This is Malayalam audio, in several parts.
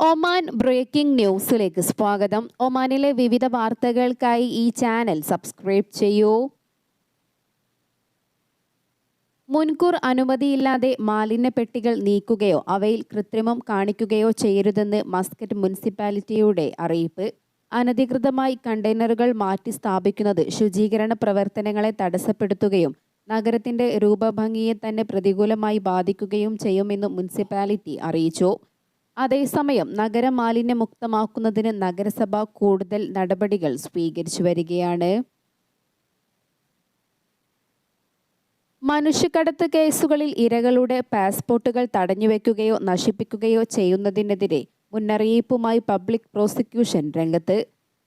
ഒമാൻ ബ്രേക്കിംഗ് ന്യൂസിലേക്ക് സ്വാഗതം. ഒമാനിലെ വിവിധ വാർത്തകൾക്കായി ഈ ചാനൽ സബ്സ്ക്രൈബ് ചെയ്യൂ. മുൻകൂർ അനുമതിയില്ലാതെ മാലിന്യപ്പെട്ടികൾ നീക്കുകയോ അവയിൽ കൃത്രിമം കാണിക്കുകയോ ചെയ്യരുതെന്ന് മസ്കറ്റ് മുനിസിപ്പാലിറ്റിയുടെ അറിയിപ്പ്. അനധികൃതമായി കണ്ടെയ്നറുകൾ മാറ്റി സ്ഥാപിക്കുന്നത് ശുചീകരണ പ്രവർത്തനങ്ങളെ തടസ്സപ്പെടുത്തുകയും നഗരത്തിന്റെ രൂപഭംഗിയെ തന്നെ പ്രതികൂലമായി ബാധിക്കുകയും ചെയ്യുമെന്ന് മുനിസിപ്പാലിറ്റി അറിയിച്ചു. അതേസമയം നഗരം മാലിന്യമുക്തമാക്കുന്നതിന് നഗരസഭ കൂടുതൽ നടപടികൾ സ്വീകരിച്ചു വരികയാണ്. മനുഷ്യക്കടത്ത് കേസുകളിൽ ഇരകളുടെ പാസ്പോർട്ടുകൾ തടഞ്ഞുവെക്കുകയോ നശിപ്പിക്കുകയോ ചെയ്യുന്നതിനെതിരെ മുന്നറിയിപ്പുമായി പബ്ലിക് പ്രോസിക്യൂഷൻ രംഗത്ത്.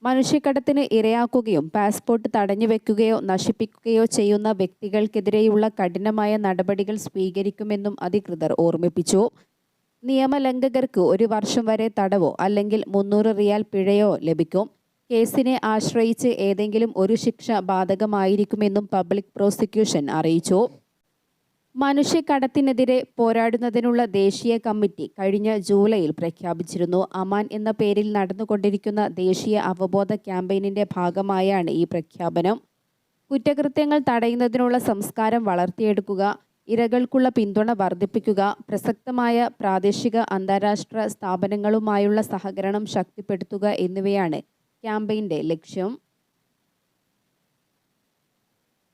മനുഷ്യക്കടത്തിന് ഇരയാക്കുകയും പാസ്പോർട്ട് തടഞ്ഞുവെക്കുകയോ നശിപ്പിക്കുകയോ ചെയ്യുന്ന വ്യക്തികൾക്കെതിരെയുള്ള കഠിനമായ നടപടികൾ സ്വീകരിക്കുമെന്നും അധികൃതർ ഓർമ്മിപ്പിച്ചു. നിയമലംഘകർക്ക് ഒരു വർഷം വരെ തടവോ അല്ലെങ്കിൽ മുന്നൂറ് റിയാൽ പിഴയോ ലഭിക്കും. കേസിനെ ആശ്രയിച്ച് ഏതെങ്കിലും ഒരു ശിക്ഷ ബാധകമായിരിക്കുമെന്നും പബ്ലിക് പ്രോസിക്യൂഷൻ അറിയിച്ചു. മനുഷ്യക്കടത്തിനെതിരെ പോരാടുന്നതിനുള്ള ദേശീയ കമ്മിറ്റി കഴിഞ്ഞ ജൂലൈയിൽ പ്രഖ്യാപിച്ചിരുന്നു. അമാൻ എന്ന പേരിൽ നടന്നുകൊണ്ടിരിക്കുന്ന ദേശീയ അവബോധ ക്യാമ്പയിനിന്റെ ഭാഗമായാണ് ഈ പ്രഖ്യാപനം. കുറ്റകൃത്യങ്ങൾ തടയുന്നതിനുള്ള സംസ്കാരം വളർത്തിയെടുക്കുക ഇരകൾക്കുള്ള പിന്തുണ വർദ്ധിപ്പിക്കുക പ്രസക്തമായ പ്രാദേശിക അന്താരാഷ്ട്ര സ്ഥാപനങ്ങളുമായുള്ള സഹകരണം ശക്തിപ്പെടുത്തുക എന്നിവയാണ് ക്യാമ്പയിന്റെ ലക്ഷ്യം.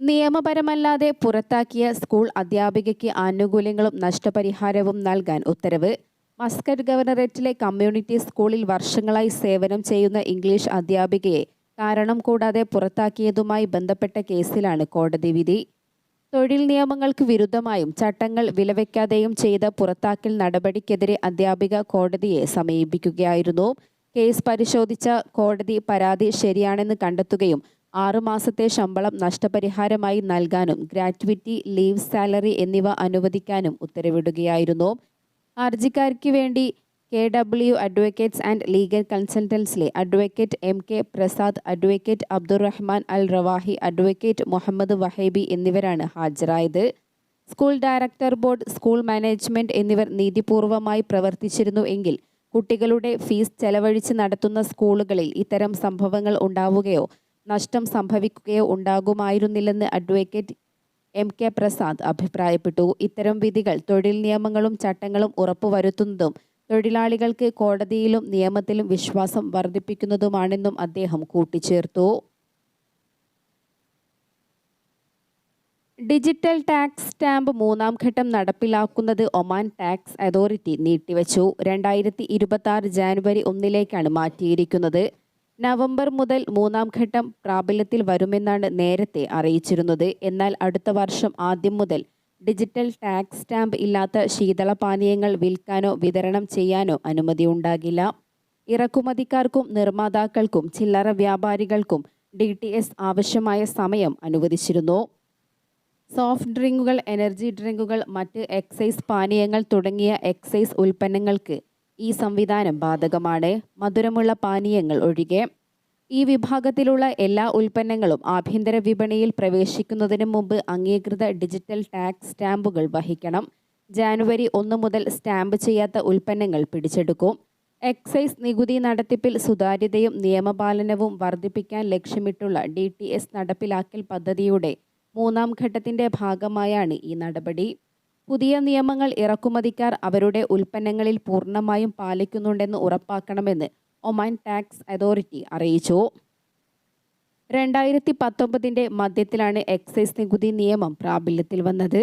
നിയമപരമല്ലാതെ പുറത്താക്കിയ സ്കൂൾ അധ്യാപികയ്ക്ക് ആനുകൂല്യങ്ങളും നഷ്ടപരിഹാരവും നൽകാൻ ഉത്തരവ്. മസ്കറ്റ് ഗവർണറേറ്റിലെ കമ്മ്യൂണിറ്റി സ്കൂളിൽ വർഷങ്ങളായി സേവനം ചെയ്യുന്ന ഇംഗ്ലീഷ് അധ്യാപികയെ കാരണം കൂടാതെ പുറത്താക്കിയതുമായി ബന്ധപ്പെട്ട കേസിലാണ് കോടതി വിധി. തൊഴിൽ നിയമങ്ങൾക്ക് വിരുദ്ധമായും ചട്ടങ്ങൾ വിലവെക്കാതെയും ചെയ്ത പുറത്താക്കൽ നടപടിക്കെതിരെ അധ്യാപിക കോടതിയെ സമീപിക്കുകയായിരുന്നു. കേസ് പരിശോധിച്ച കോടതി പരാതി ശരിയാണെന്ന് കണ്ടെത്തുകയും ആറുമാസത്തെ ശമ്പളം നഷ്ടപരിഹാരമായി നൽകാനും ഗ്രാറ്റുവിറ്റി ലീവ് സാലറി എന്നിവ അനുവദിക്കാനും ഉത്തരവിടുകയായിരുന്നു. ഹർജിക്കാർക്ക് വേണ്ടി K W advocates and legal കൺസൾട്ടൻസിലെ advocate M K Prasad advocate Abdurahman al Rawahi advocate Muhammad Wahaibi എന്നിവരാണ് ഹാജരായത്. School director board school management എന്നിവർ നീതിപൂർവമായി പ്രവർത്തിച്ചിരുന്നു എങ്കിൽ കുട്ടികളുടെ ഫീസ് ചെലവഴിച്ച് നടത്തുന്ന സ്കൂളുകളിൽ ഇത്തരം സംഭവങ്ങൾ ഉണ്ടാവുകയോ നഷ്ടം സംഭവിക്കുകയോ ഉണ്ടാകുമായിരുന്നില്ലെന്ന് അഡ്വക്കേറ്റ് എം കെ പ്രസാദ് അഭിപ്രായപ്പെട്ടു. ഇത്തരം വിധികൾ തൊഴിൽ നിയമങ്ങളും ചട്ടങ്ങളും ഉറപ്പുവരുത്തുന്നതും തൊഴിലാളികൾക്ക് കോടതിയിലും നിയമത്തിലും വിശ്വാസം വർദ്ധിപ്പിക്കുന്നതുമാണെന്നും അദ്ദേഹം കൂട്ടിച്ചേർത്തു. ഡിജിറ്റൽ ടാക്സ് സ്റ്റാമ്പ് മൂന്നാം ഘട്ടം നടപ്പിലാക്കുന്നത് ഒമാൻ ടാക്സ് അതോറിറ്റി നീട്ടിവച്ചു. രണ്ടായിരത്തി ഇരുപത്തി ആറ് ജാനുവരി ഒന്നിലേക്കാണ് മാറ്റിയിരിക്കുന്നത്. നവംബർ മുതൽ മൂന്നാം ഘട്ടം പ്രാബല്യത്തിൽ വരുമെന്നാണ് നേരത്തെ അറിയിച്ചിരുന്നത്. എന്നാൽ അടുത്ത വർഷം ആദ്യം മുതൽ ഡിജിറ്റൽ ടാക്സ് സ്റ്റാമ്പ് ഇല്ലാത്ത ശീതളപാനീയങ്ങൾ വിൽക്കാനോ വിതരണം ചെയ്യാനോ അനുമതി ഉണ്ടാകില്ല. ഇറക്കുമതിക്കാർക്കും നിർമ്മാതാക്കൾക്കും ചില്ലറ വ്യാപാരികൾക്കും ഡി ടി എസ് ആവശ്യമായ സമയം അനുവദിച്ചിരുന്നു. സോഫ്റ്റ് ഡ്രിങ്കുകൾ എനർജി ഡ്രിങ്കുകൾ മറ്റ് എക്സൈസ് പാനീയങ്ങൾ തുടങ്ങിയ എക്സൈസ് ഉൽപ്പന്നങ്ങൾക്ക് ഈ സംവിധാനം ബാധകമാണ്. മധുരമുള്ള പാനീയങ്ങൾ ഒഴികെ ഈ വിഭാഗത്തിലുള്ള എല്ലാ ഉൽപ്പന്നങ്ങളും ആഭ്യന്തര വിപണിയിൽ പ്രവേശിക്കുന്നതിന് മുമ്പ് അംഗീകൃത ഡിജിറ്റൽ ടാക്സ് സ്റ്റാമ്പുകൾ വഹിക്കണം. ജാനുവരി ഒന്ന് മുതൽ സ്റ്റാമ്പ് ചെയ്യാത്ത ഉൽപ്പന്നങ്ങൾ പിടിച്ചെടുക്കും. എക്സൈസ് നികുതി നടത്തിപ്പിൽ സുതാര്യതയും നിയമപാലനവും വർദ്ധിപ്പിക്കാൻ ലക്ഷ്യമിട്ടുള്ള ഡി ടി എസ് നടപ്പിലാക്കൽ പദ്ധതിയുടെ മൂന്നാം ഘട്ടത്തിന്റെ ഭാഗമായാണ് ഈ നടപടി. പുതിയ നിയമങ്ങൾ ഇറക്കുമതിക്കാർ അവരുടെ ഉൽപ്പന്നങ്ങളിൽ പൂർണമായും പാലിക്കുന്നുണ്ടെന്ന് ഉറപ്പാക്കണമെന്ന് ഒമാൻ ടാക്സ് അതോറിറ്റി അറിയിച്ചു. രണ്ടായിരത്തി പത്തൊമ്പതിന്റെ മധ്യത്തിലാണ് എക്സൈസ് നികുതി നിയമം പ്രാബല്യത്തിൽ വന്നത്.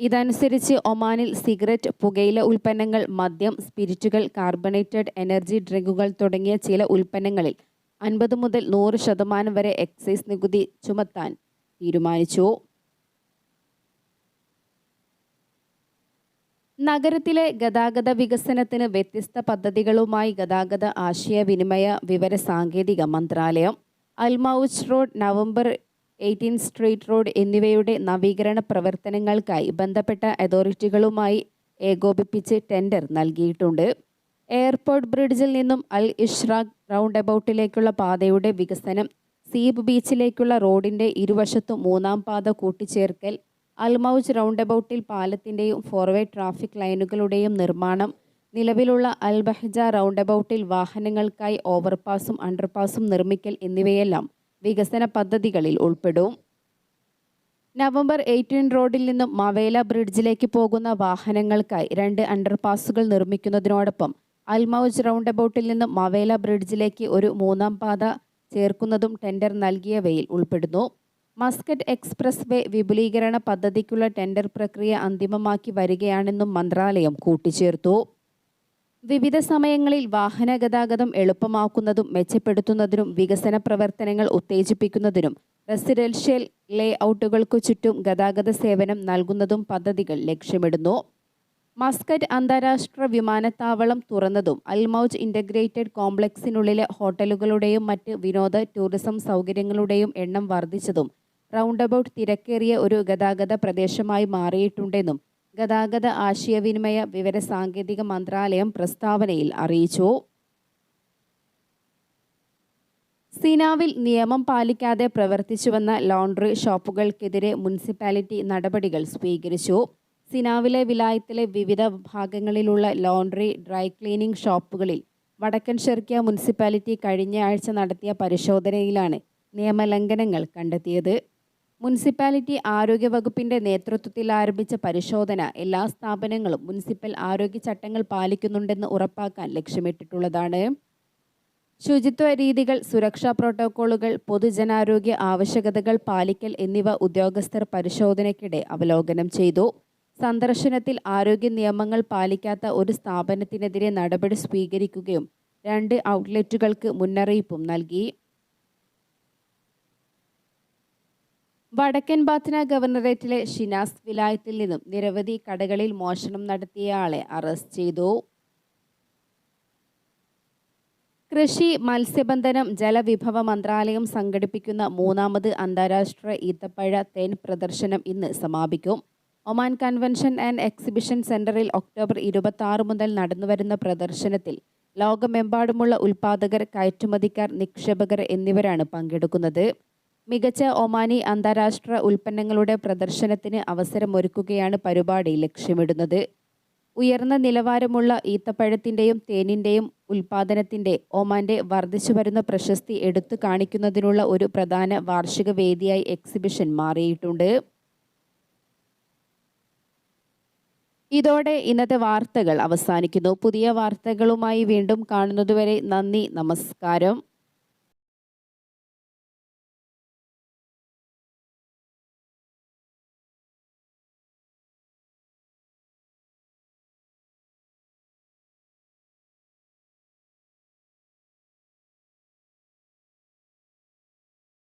ഇതനുസരിച്ച് ഒമാനിൽ സിഗരറ്റ് പുകയില ഉൽപ്പന്നങ്ങൾ മദ്യം സ്പിരിറ്റുകൾ കാർബണേറ്റഡ് എനർജി ഡ്രിങ്കുകൾ തുടങ്ങിയ ചില ഉൽപ്പന്നങ്ങളിൽ അൻപത് മുതൽ നൂറ് ശതമാനം വരെ എക്സൈസ് നികുതി ചുമത്താൻ തീരുമാനിച്ചു. നഗരത്തിലെ ഗതാഗത വികസനത്തിന് വ്യത്യസ്ത പദ്ധതികളുമായി ഗതാഗത ആശയവിനിമയ വിവര സാങ്കേതിക മന്ത്രാലയം Al Mouj road November eighteen street road എന്നിവയുടെ നവീകരണ പ്രവർത്തനങ്ങൾക്കായി ബന്ധപ്പെട്ട അതോറിറ്റികളുമായി ഏകോപിപ്പിച്ച് ടെൻഡർ നൽകിയിട്ടുണ്ട്. എയർപോർട്ട് ബ്രിഡ്ജിൽ നിന്നും അൽ ഇഷ്റാഖ് റൗണ്ട് അബൌട്ടിലേക്കുള്ള പാതയുടെ വികസനം സീബ് ബീച്ചിലേക്കുള്ള റോഡിന്റെ ഇരുവശത്തും മൂന്നാം പാത കൂട്ടിച്ചേർക്കൽ അൽമൗജ് റൗണ്ട് അബൌട്ടിൽ പാലത്തിന്റെയും ഫോർവേ ട്രാഫിക് ലൈനുകളുടെയും നിർമ്മാണം നിലവിലുള്ള അൽ റൗണ്ട് എബൌട്ടിൽ വാഹനങ്ങൾക്കായി ഓവർപാസും അണ്ടർപാസും നിർമ്മിക്കൽ എന്നിവയെല്ലാം വികസന പദ്ധതികളിൽ ഉൾപ്പെടും. നവംബർ എയ്റ്റീൻ റോഡിൽ നിന്നും മവേല ബ്രിഡ്ജിലേക്ക് പോകുന്ന വാഹനങ്ങൾക്കായി രണ്ട് അണ്ടർപാസുകൾ നിർമ്മിക്കുന്നതിനോടൊപ്പം അൽമൌജ് റൗണ്ട് എബൌട്ടിൽ നിന്നും മവേല ബ്രിഡ്ജിലേക്ക് ഒരു മൂന്നാം പാത ചേർക്കുന്നതും ടെൻഡർ നൽകിയവയിൽ ഉൾപ്പെടുന്നു. മസ്കറ്റ് എക്സ്പ്രസ് വേ വിപുലീകരണ പദ്ധതിക്കുള്ള ടെൻഡർ പ്രക്രിയ അന്തിമമാക്കി വരികയാണെന്നും മന്ത്രാലയം കൂട്ടിച്ചേർത്തു. വിവിധ സമയങ്ങളിൽ വാഹന ഗതാഗതം എളുപ്പമാക്കുന്നതും മെച്ചപ്പെടുത്തുന്നതിനും വികസന പ്രവർത്തനങ്ങൾ ഉത്തേജിപ്പിക്കുന്നതിനും റെസിഡൻഷ്യൽ ലേ ഔട്ടുകൾക്കു ചുറ്റും ഗതാഗത സേവനം നൽകുന്നതും പദ്ധതികൾ ലക്ഷ്യമിടുന്നു. മസ്കറ്റ് അന്താരാഷ്ട്ര വിമാനത്താവളം തുറന്നതും അൽമൌജ് ഇന്റഗ്രേറ്റഡ് കോംപ്ലക്സിനുള്ളിലെ ഹോട്ടലുകളുടെയും മറ്റ് വിനോദ ടൂറിസം സൗകര്യങ്ങളുടെയും എണ്ണം വർദ്ധിച്ചതും റൗണ്ടബൌട്ട് തിരക്കേറിയ ഒരു ഗതാഗത പ്രദേശമായി മാറിയിട്ടുണ്ടെന്നും ഗതാഗത ആശയവിനിമയ വിവര സാങ്കേതിക മന്ത്രാലയം പ്രസ്താവനയിൽ അറിയിച്ചു. സിനാവിൽ നിയമം പാലിക്കാതെ പ്രവർത്തിച്ചുവന്ന ലോണ്ടറി ഷോപ്പുകൾക്കെതിരെ മുനിസിപ്പാലിറ്റി നടപടികൾ സ്വീകരിച്ചു. സിനാവിലെ വിലായത്തിലെ വിവിധ ഭാഗങ്ങളിലുള്ള ലോണ്ടറി ഡ്രൈ ക്ലീനിംഗ് ഷോപ്പുകളിൽ വടക്കൻ ഷെർക്കിയ മുനിസിപ്പാലിറ്റി കഴിഞ്ഞ ആഴ്ച നടത്തിയ പരിശോധനയിലാണ് നിയമലംഘനങ്ങൾ കണ്ടെത്തിയത്. മുനിസിപ്പാലിറ്റി ആരോഗ്യ വകുപ്പിന്റെ നേതൃത്വത്തിൽ ആരംഭിച്ച പരിശോധന എല്ലാ സ്ഥാപനങ്ങളും മുനിസിപ്പൽ ആരോഗ്യ ചട്ടങ്ങൾ പാലിക്കുന്നുണ്ടെന്ന് ഉറപ്പാക്കാൻ ലക്ഷ്യമിട്ടിട്ടുള്ളതാണ്. ശുചിത്വ രീതികൾ സുരക്ഷാ പ്രോട്ടോക്കോളുകൾ പൊതുജനാരോഗ്യ ആവശ്യകതകൾ പാലിക്കൽ എന്നിവ ഉദ്യോഗസ്ഥർ പരിശോധനയ്ക്കിടെ അവലോകനം ചെയ്തു. സന്ദർശനത്തിൽ ആരോഗ്യ നിയമങ്ങൾ പാലിക്കാത്ത ഒരു സ്ഥാപനത്തിനെതിരെ നടപടി സ്വീകരിക്കുകയും രണ്ട് ഔട്ട്ലെറ്റുകൾക്ക് മുന്നറിയിപ്പും നൽകി. വടക്കൻ ബാത്തിന ഗവർണറേറ്റിലെ ഷിനാസ് വിലായത്തിൽ നിന്നും നിരവധി കടകളിൽ മോഷണം നടത്തിയയാളെ അറസ്റ്റ് ചെയ്തു. കൃഷി മത്സ്യബന്ധനം ജലവിഭവ മന്ത്രാലയം സംഘടിപ്പിക്കുന്ന മൂന്നാമത് അന്താരാഷ്ട്ര ഈത്തപ്പഴ തേൻ പ്രദർശനം ഇന്ന് സമാപിക്കും. ഒമാൻ കൺവെൻഷൻ ആൻഡ് എക്സിബിഷൻ സെന്ററിൽ ഒക്ടോബർ ഇരുപത്തി മുതൽ നടന്നുവരുന്ന പ്രദർശനത്തിൽ ലോകമെമ്പാടുമുള്ള ഉൽപാദകർ കയറ്റുമതിക്കാർ നിക്ഷേപകർ എന്നിവരാണ് പങ്കെടുക്കുന്നത്. മികച്ച ഒമാനി അന്താരാഷ്ട്ര ഉൽപ്പന്നങ്ങളുടെ പ്രദർശനത്തിന് അവസരമൊരുക്കുകയാണ് പരിപാടി ലക്ഷ്യമിടുന്നത്. ഉയർന്ന നിലവാരമുള്ള ഈത്തപ്പഴത്തിന്റെയും തേനിന്റെയും ഉൽപ്പാദനത്തിന്റെ ഒമാന്റെ വർദ്ധിച്ചുവരുന്ന പ്രശസ്തി എടുത്തു കാണിക്കുന്നതിനുള്ള ഒരു പ്രധാന വാർഷിക വേദിയായി എക്സിബിഷൻ മാറിയിട്ടുണ്ട്. ഇതോടെ ഇന്നത്തെ വാർത്തകൾ അവസാനിക്കുന്നു. പുതിയ വാർത്തകളുമായി വീണ്ടും കാണുന്നതുവരെ നന്ദി നമസ്കാരം.